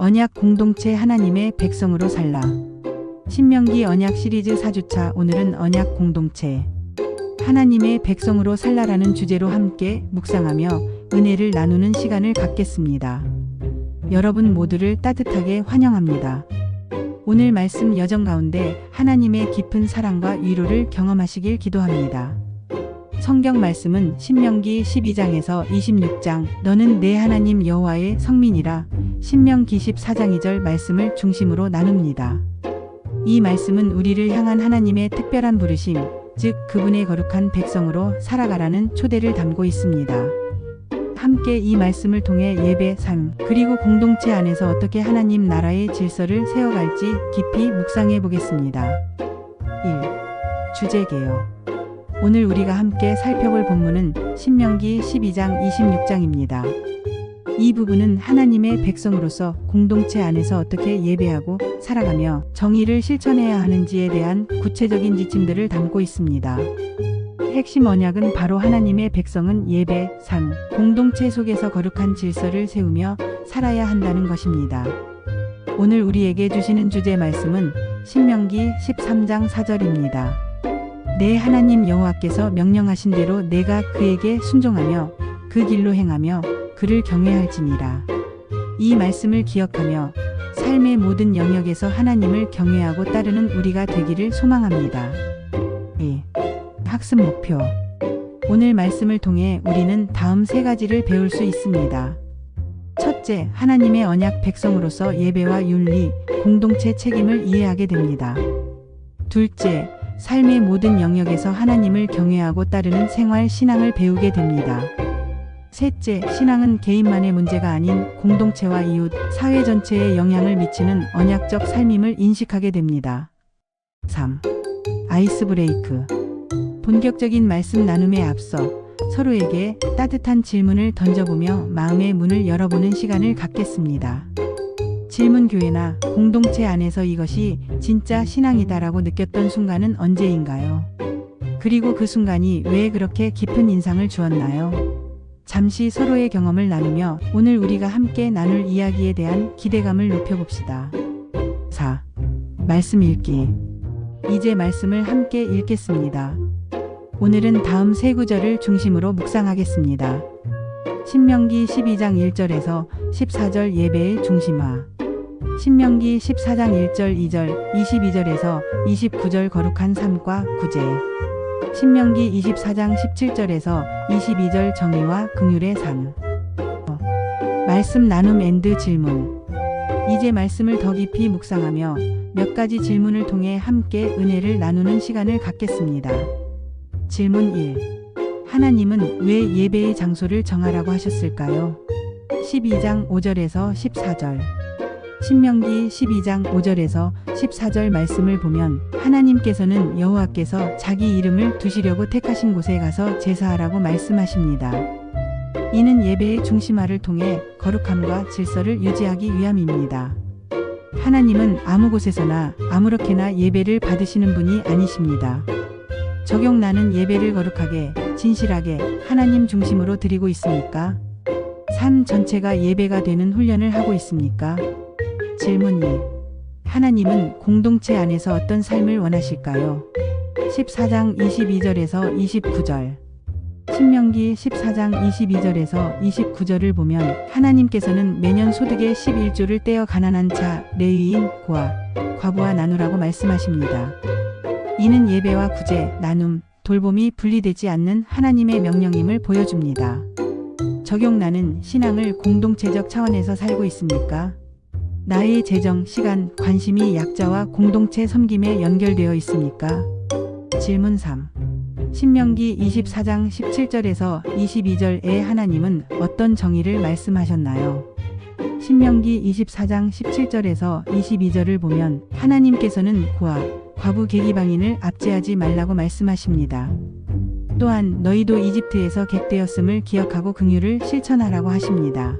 언약 공동체 하나님의 백성으로 살라. 신명기 언약 시리즈 4주차 오늘은 언약 공동체 하나님의 백성으로 살라라는 주제로 함께 묵상하며 은혜를 나누는 시간을 갖겠습니다. 여러분 모두를 따뜻하게 환영합니다. 오늘 말씀 여정 가운데 하나님의 깊은 사랑과 위로를 경험하시길 기도합니다. 성경 말씀은 신명기 12장에서 26장 너는 내 하나님 여호와의 성민이라 신명기 14장 2절 말씀을 중심으로 나눕니다. 이 말씀은 우리를 향한 하나님의 특별한 부르심, 즉 그분의 거룩한 백성으로 살아가라는 초대를 담고 있습니다. 함께 이 말씀을 통해 예배, 삶, 그리고 공동체 안에서 어떻게 하나님 나라의 질서를 세워갈지 깊이 묵상해 보겠습니다. 1. 주제 개요. 오늘 우리가 함께 살펴볼 본문은 신명기 12장 26장입니다. 이 부분은 하나님의 백성으로서 공동체 안에서 어떻게 예배하고 살아가며 정의를 실천해야 하는지에 대한 구체적인 지침들을 담고 있습니다. 핵심 언약은 바로 하나님의 백성은 예배, 삶, 공동체 속에서 거룩한 질서를 세우며 살아야 한다는 것입니다. 오늘 우리에게 주시는 주제 말씀은 신명기 13장 4절입니다. 내 하나님 여호와께서 명령하신 대로 내가 그에게 순종하며 그 길로 행하며 그를 경외할지니라. 이 말씀을 기억하며 삶의 모든 영역에서 하나님을 경외하고 따르는 우리가 되기를 소망합니다. 2. 학습 목표. 오늘 말씀을 통해 우리는 다음 세 가지를 배울 수 있습니다. 첫째, 하나님의 언약 백성으로서 예배와 윤리, 공동체 책임을 이해하게 됩니다. 둘째, 삶의 모든 영역에서 하나님을 경외하고 따르는 생활 신앙을 배우게 됩니다. 셋째, 신앙은 개인만의 문제가 아닌 공동체와 이웃, 사회 전체에 영향을 미치는 언약적 삶임을 인식하게 됩니다. 3. 아이스 브레이크. 본격적인 말씀 나눔에 앞서 서로에게 따뜻한 질문을 던져보며 마음의 문을 열어보는 시간을 갖겠습니다. 질문 교회나 공동체 안에서 이것이 진짜 신앙이다라고 느꼈던 순간은 언제인가요? 그리고 그 순간이 왜 그렇게 깊은 인상을 주었나요? 잠시 서로의 경험을 나누며 오늘 우리가 함께 나눌 이야기에 대한 기대감을 높여봅시다. 4. 말씀 읽기. 이제 말씀을 함께 읽겠습니다. 오늘은 다음 세 구절을 중심으로 묵상하겠습니다. 신명기 12장 1절에서 14절 예배의 중심화. 신명기 14장 1절 2절 22절에서 29절 거룩한 삶과 구제. 신명기 24장 17절에서 22절 정의와 긍휼의 삶. 어, 말씀 나눔 앤드 질문. 이제 말씀을 더 깊이 묵상하며 몇 가지 질문을 통해 함께 은혜를 나누는 시간을 갖겠습니다. 질문 1. 하나님은 왜 예배의 장소를 정하라고 하셨을까요? 12장 5절에서 14절. 신명기 12장 5절에서 14절 말씀을 보면 하나님께서는 여호와께서 자기 이름을 두시려고 택하신 곳에 가서 제사하라고 말씀하십니다. 이는 예배의 중심화를 통해 거룩함과 질서를 유지하기 위함입니다. 하나님은 아무 곳에서나 아무렇게나 예배를 받으시는 분이 아니십니다. 적용 나는 예배를 거룩하게, 진실하게 하나님 중심으로 드리고 있습니까? 삶 전체가 예배가 되는 훈련을 하고 있습니까? 질문 2. 하나님은 공동체 안에서 어떤 삶을 원하실까요? 14장 22절에서 29절. 신명기 14장 22절에서 29절을 보면 하나님께서는 매년 소득의 11조를 떼어 가난한 자, 레위인, 고아, 과부와 나누라고 말씀하십니다. 이는 예배와 구제, 나눔, 돌봄이 분리되지 않는 하나님의 명령임을 보여줍니다. 적용나는 신앙을 공동체적 차원에서 살고 있습니까? 나의 재정, 시간, 관심이 약자와 공동체 섬김에 연결되어 있습니까? 질문 3. 신명기 24장 17절에서 22절에 하나님은 어떤 정의를 말씀하셨나요? 신명기 24장 17절에서 22절을 보면 하나님께서는 고아, 과부 계기방인을 압제하지 말라고 말씀하십니다. 또한 너희도 이집트에서 객되었음을 기억하고 긍휼을 실천하라고 하십니다.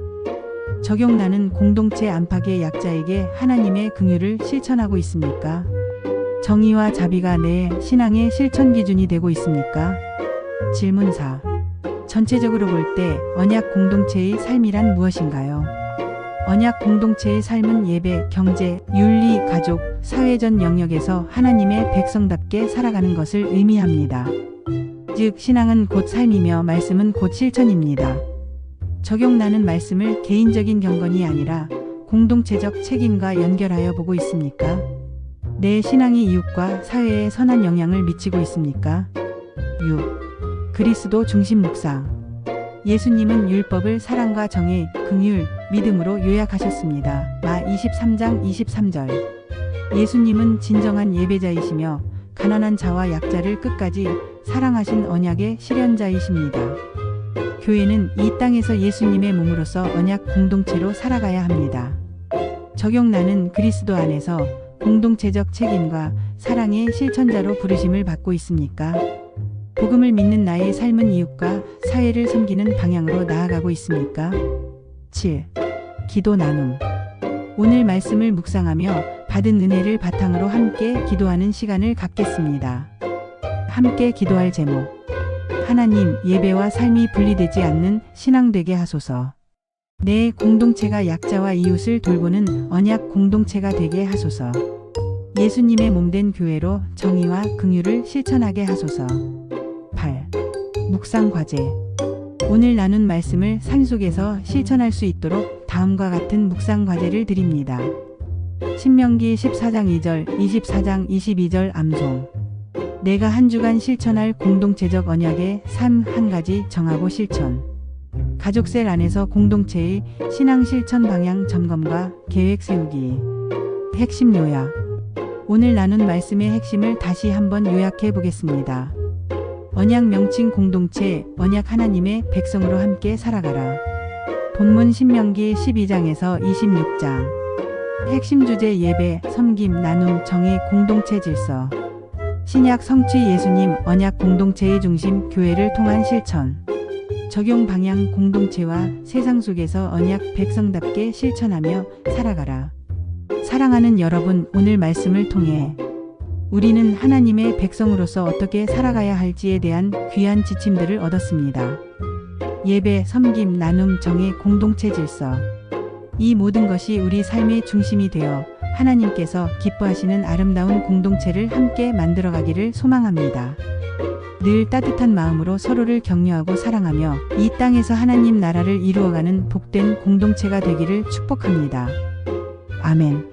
적용나는 공동체 안팎의 약자에게 하나님의 긍휼을 실천하고 있습니까? 정의와 자비가 내 신앙의 실천 기준이 되고 있습니까? 질문 4. 전체적으로 볼 때 언약 공동체의 삶이란 무엇인가요? 언약 공동체의 삶은 예배, 경제, 윤리, 가족, 사회전 영역에서 하나님의 백성답게 살아가는 것을 의미합니다. 즉, 신앙은 곧 삶이며 말씀은 곧 실천입니다. 적용나는 말씀을 개인적인 경건이 아니라 공동체적 책임과 연결하여 보고 있습니까? 내 신앙이 이웃과 사회에 선한 영향을 미치고 있습니까? 6. 그리스도 중심 묵상. 예수님은 율법을 사랑과 정의, 긍휼, 믿음으로 요약하셨습니다. 마 23장 23절. 예수님은 진정한 예배자이시며 가난한 자와 약자를 끝까지 사랑하신 언약의 실현자이십니다. 교회는 이 땅에서 예수님의 몸으로서 언약 공동체로 살아가야 합니다. 적용나는 그리스도 안에서 공동체적 책임과 사랑의 실천자로 부르심을 받고 있습니까? 복음을 믿는 나의 삶은 이웃과 사회를 섬기는 방향으로 나아가고 있습니까? 7. 기도 나눔. 오늘 말씀을 묵상하며 받은 은혜를 바탕으로 함께 기도하는 시간을 갖겠습니다. 함께 기도할 제목. 하나님, 예배와 삶이 분리되지 않는 신앙 되게 하소서. 내 공동체가 약자와 이웃을 돌보는 언약 공동체가 되게 하소서. 예수님의 몸된 교회로 정의와 긍휼을 실천하게 하소서. 8. 묵상 과제. 오늘 나눈 말씀을 산속에서 실천할 수 있도록 다음과 같은 묵상 과제를 드립니다. 신명기 14장 2절, 24장 22절 암송. 내가 한 주간 실천할 공동체적 언약의 삶 한 가지 정하고 실천. 가족셀 안에서 공동체의 신앙 실천 방향 점검과 계획 세우기. 핵심 요약. 오늘 나눈 말씀의 핵심을 다시 한번 요약해 보겠습니다. 언약 명칭 공동체, 언약 하나님의 백성으로 함께 살아가라. 본문 신명기 12장에서 26장. 핵심 주제 예배, 섬김, 나눔, 정의, 공동체 질서. 신약 성취 예수님 언약 공동체의 중심 교회를 통한 실천. 적용 방향 공동체와 세상 속에서 언약 백성답게 실천하며 살아가라. 사랑하는 여러분, 오늘 말씀을 통해 우리는 하나님의 백성으로서 어떻게 살아가야 할지에 대한 귀한 지침들을 얻었습니다. 예배, 섬김, 나눔, 정의, 공동체 질서. 이 모든 것이 우리 삶의 중심이 되어 하나님께서 기뻐하시는 아름다운 공동체를 함께 만들어가기를 소망합니다. 늘 따뜻한 마음으로 서로를 격려하고 사랑하며 이 땅에서 하나님 나라를 이루어가는 복된 공동체가 되기를 축복합니다. 아멘.